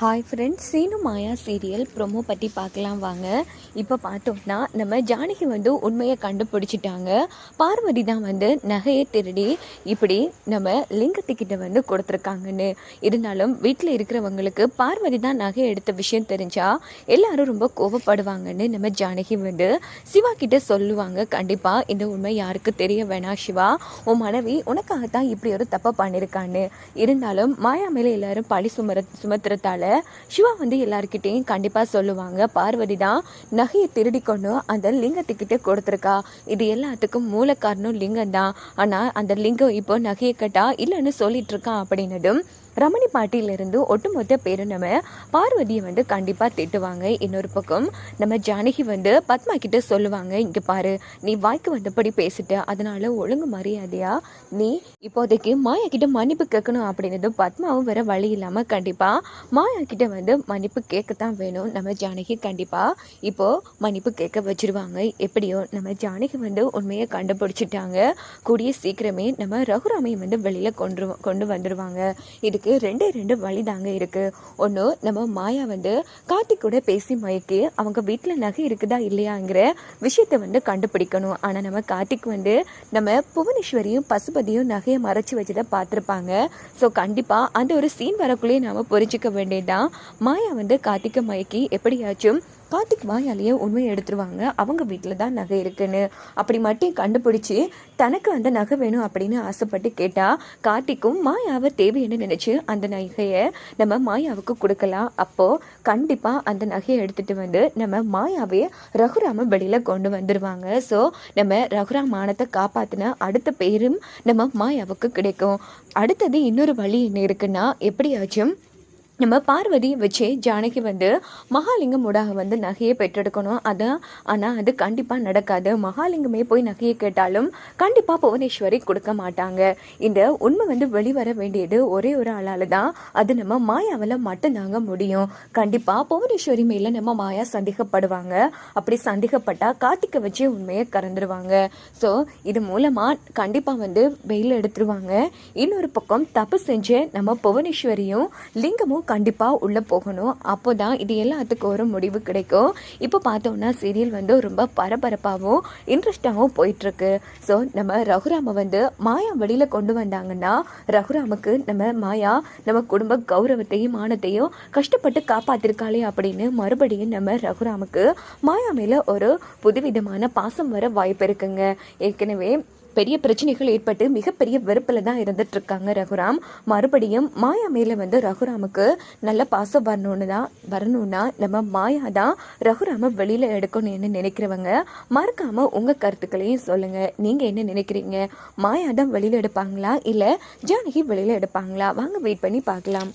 Hi friends Seenu Maya serial promo பற்றி பார்க்கலாம் வாங்க. இப்போ பார்த்தோம்னா நம்ம ஜானகி வந்து உண்மையை கண்டுபிடிச்சிட்டாங்க. பார்வதி தான் வந்து நகையை திருடி இப்படி நம்ம லிங்கத்துக்கிட்ட வந்து கொடுத்துருக்காங்கன்னு. இருந்தாலும் வீட்டில் இருக்கிறவங்களுக்கு பார்வதி தான் நகை எடுத்த விஷயம் தெரிஞ்சால் எல்லாரும் ரொம்ப கோவப்படுவாங்கன்னு நம்ம ஜானகி வந்து சிவா கிட்ட சொல்லுவாங்க. கண்டிப்பாக இந்த உண்மை யாருக்கு தெரிய வேணாம் சிவா உன் மனைவி உனக்காகத்தான் இப்படி ஒரு தப்பை பண்ணியிருக்கான்னு இருந்தாலும் மாயா மேலே எல்லாரும் பழி சுமர சுமத்துறதால சிவா வந்து எல்லாருக்கிட்டையும் கண்டிப்பாக சொல்லுவாங்க. பார்வதி தான் நகையை திருடி கொண்டு அந்த லிங்கத்துக்கிட்டே கொடுத்துருக்கா. இது எல்லாத்துக்கும் மூல காரணம் லிங்கம் தான். ஆனால் அந்த லிங்கம் இப்போ நகையை கட்டா இல்லைன்னு சொல்லிட்டு இருக்கான் அப்படின்னதும் ரமணி பாட்டியிலிருந்து ஒட்டுமொத்த பேரும் நம்ம பார்வதியை வந்து கண்டிப்பாக திட்டுவாங்க. இன்னொரு பக்கம் நம்ம ஜானகி வந்து பத்மா கிட்ட சொல்லுவாங்க இங்கே பாரு நீ வாய்க்கு வந்தபடி பேசிட்ட அதனால ஒழுங்கு மரியாதையா? நீ இப்போதைக்கு மாயா கிட்ட மன்னிப்பு கேட்கணும் அப்படின்னதும் பத்மாவும் வேற வழி இல்லாமல் கண்டிப்பாக மாயா கிட்ட வந்து மன்னிப்பு கேட்கத்தான் வேணும். நம்ம ஜானகி கண்டிப்பாக இப்போ மன்னிப்பு கேட்க வச்சிருவாங்க. எப்படியோ நம்ம ஜானகி வந்து உண்மையை கண்டுபிடிச்சிட்டாங்க. கூடிய சீக்கிரமே நம்ம ரகுராமையை வந்து வெளியில் கொண்டு கொண்டு வந்துடுவாங்க இது இதுக்கு ரெண்டே ரெண்டு வழி தாங்க இருக்கு. ஒன்று நம்ம மாயா வந்து கார்த்திக் கூட பேசி மயக்கி அவங்க வீட்டில் நகை இருக்குதா இல்லையாங்கிற விஷயத்தை வந்து கண்டுபிடிக்கணும். ஆனால் நம்ம கார்த்திக் வந்து நம்ம புவனேஸ்வரியும் பசுபதியும் நகையை மறைச்சி வச்சதை பார்த்துருப்பாங்க. ஸோ கண்டிப்பாக அந்த ஒரு சீன் வரக்குள்ளேயே நாம் புரிஞ்சிக்க வேண்டியதுதான். மாயா வந்து கார்த்திக்கை மயக்கி எப்படியாச்சும் கார்த்திக் வாயாலேயே உண்மையை எடுத்துருவாங்க. அவங்க வீட்டில் தான் நகை இருக்குன்னு. அப்படி மட்டும் கண்டுபிடிச்சி தனக்கு அந்த நகை வேணும் அப்படின்னு ஆசைப்பட்டு கேட்டால் கார்த்திக்கும் மாயாவை தேவைன்னு நினச்சி அந்த நகையை நம்ம மாயாவுக்கு கொடுக்கலாம். அப்போது கண்டிப்பாக அந்த நகையை எடுத்துகிட்டு வந்து நம்ம மாயாவே ரகுராம வெளியில் கொண்டு வந்துடுவாங்க ஸோ நம்ம ரகுராம் மானத்தை காப்பாற்றின அடுத்த பேரும் நம்ம மாயாவுக்கு கிடைக்கும். அடுத்தது இன்னொரு வழி என்ன இருக்குன்னா எப்படியாச்சும் நம்ம பார்வதியை வச்சே ஜானகி வந்து மகாலிங்கம் ஊடாக வந்து நகையை பெற்றெடுக்கணும். அதான் ஆனால் அது கண்டிப்பாக நடக்காது. மகாலிங்கமே போய் நகையை கேட்டாலும் கண்டிப்பாக புவனேஸ்வரி கொடுக்க மாட்டாங்க. இந்த உண்மை வந்து வெளிவர வேண்டியது ஒரே ஒரு ஆளால் தான். அது நம்ம மாயாவில் மட்டும்தாங்க முடியும். கண்டிப்பாக புவனேஸ்வரி மேலே நம்ம மாயா சந்தேகப்படுவாங்க. அப்படி சந்தேகப்பட்டால் கார்த்திக்கை வச்சே உண்மையை கறந்துடுவாங்க ஸோ இது மூலமாக கண்டிப்பாக வந்து வெயில் எடுத்துருவாங்க. இன்னொரு பக்கம் தப்பு செஞ்சு நம்ம புவனேஸ்வரியும் லிங்கமும் கண்டிப்பாக உள்ளே போகணும். அப்போ தான் இது எல்லாத்துக்கும் ஒரு முடிவு கிடைக்கும். இப்போ பார்த்தோம்னா சீரியல் வந்து ரொம்ப பரபரப்பாகவும் இன்ட்ரெஸ்டாகவும் போயிட்டுருக்கு. ஸோ நம்ம ரகுராமை வந்து மாயா வெளியில் கொண்டு வந்தாங்கன்னா ரகுராமுக்கு நம்ம மாயா நம்ம குடும்ப கௌரவத்தையும் மானத்தையும் கஷ்டப்பட்டு காப்பாத்திருக்காளே அப்படின்னு மறுபடியும் நம்ம ரகுராமுக்கு மாயா மேலே ஒரு புதுவிதமான பாசம் வர வாய்ப்பு இருக்குங்க. ஏற்கனவே பெரிய பிரச்சனைகள் ஏற்பட்டு மிகப்பெரிய வெறுப்பில் தான் இருந்துட்டு இருக்காங்க ரகுராம். மறுபடியும் மாயா மேலே வந்து ரகுராமுக்கு நல்ல பாசம் வரணும்னு தான் வரணும்னா நம்ம மாயா தான் ரகுராம வெளியில் எடுக்கணும்னு நினைக்கிறவங்க மறக்காமல் உங்கள் கருத்துக்களையும் சொல்லுங்கள் நீங்கள் என்ன நினைக்கிறீங்க? மாயா தான் வெளியில் எடுப்பாங்களா? இல்லை ஜானகி வெளியில் எடுப்பாங்களா? வாங்க வெயிட் பண்ணி பார்க்கலாம்.